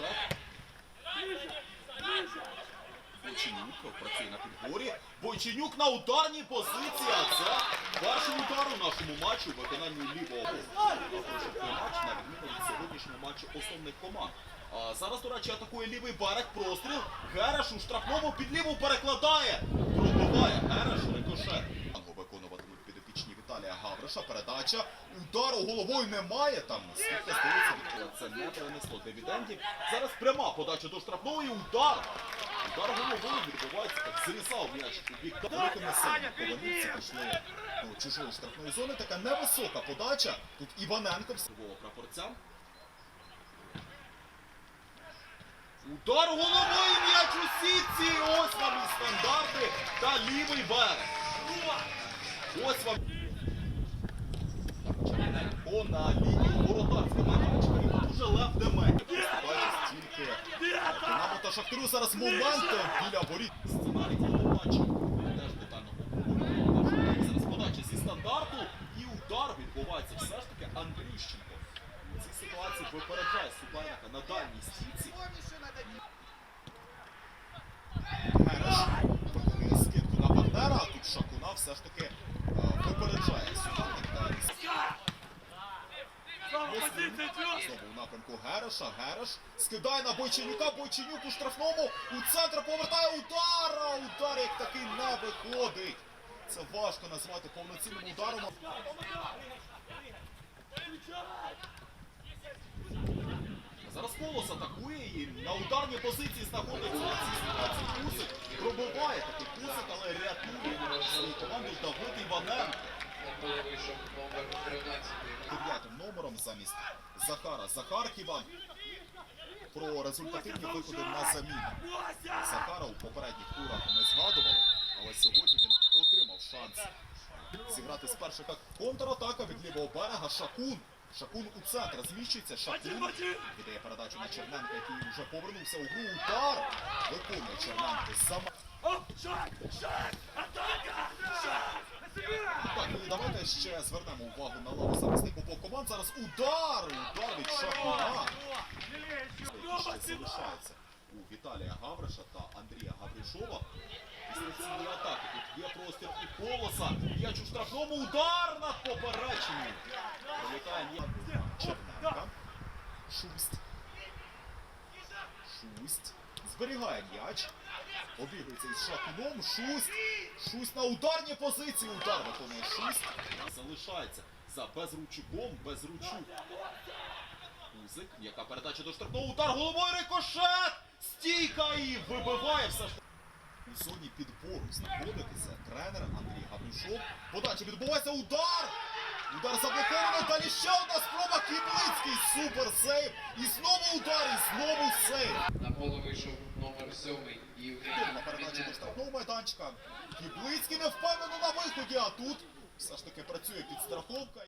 назад. Бойченюк працює на підборі. Бойченюк на ударній позиції. А це перший удар у нашому матчі у виконанні лівого матч на відміну від сьогоднішнього матчу основних команд. А Зараз, до речі, атакує лівий берег. Простріл. Гереш у штрафному під ліву перекладає. Пробиває Гереш рикошет. Виконуватимуть підопічні Віталія Гавриша. Передача. Удару головою немає. Там скільки здається, від це не принесло дивідендів. Зараз пряма подача до штрафного і удар. Удар головою відбувається, так зрізав м'яч у бік. Великими силами повернувся, пішли до чужої штрафної зони. Така невисока подача. Тут Іваненко свого прапорця. Удар головою м'яч у сітці. Ось вам і стандарти та лівий берег. Ось вам. Черненко на лінію воротарського майданчика. І дуже Демек. Поступається стільки. Динамо та Шахтарю зараз момент біля воріт. Сценарій цього матчу теж детально обговорюємо. Зараз подача зі стандарту і удар відбувається все ж таки Андрющенко. У цій ситуації випереджає суперника на дальній стійці. Гереш скидку на партнера, а тут Шакуна все ж таки е, випереджає суперника. Знову у напрямку Гереша. Гереш скидає на Бойченюка. Бойченюк у штрафному. У центр повертає удар. А удар як такий не виходить. Це важко назвати повноцінним ударом. Зараз Колос атакує і на ударній позиції знаходиться на цій ситуації Кусик. Пробиває такий Кусик, але рятує свою команду Давид Іваненко. Коли вийшов номер 13. дев'ятим номером замість Захара Захарківа. Про результативні виходи на заміну. Захара у попередніх турах ми згадували, але сьогодні він отримав шанс зіграти з перших контратака від лівого берега. Шакун. Шакун у центр зміщується. Шакун віддає передачу на Черненка, який вже повернувся у гру. Удар виконує Черненко сама. Так, і давайте ще звернемо увагу на лаву захисник обох команд. Зараз удар! Удар від Шакуна. Ще залишається у Віталія Гавриша та Андрія Гавришова. Після атаки тут є простір і колоса. М'яч у штрафному удар над попереченням. Пролітає м'яч Черненка. Шусть. Шусть. Зберігає м'яч. Обігрується із шакуном. Шусть. Шусть на ударній позиції. Удар виконує Шусть. Залишається за Безручуком. Безручук. Музик. Яка передача до штрафного. Удар головою рикошет. Стійка і вибиває все ж. У зоні підбору знаходитися тренер Андрій Гаврюшов. Подача відбувається. Удар! Удар заблоковано. Далі ще одна спроба. Кіблицький. Супер сейв. І знову удар, і знову сейв. Поле вийшов номер 7 Євгеній Міненко. штрафного майданчика. Кіблицький не впевнено на виході, а тут все ж таки працює підстраховка.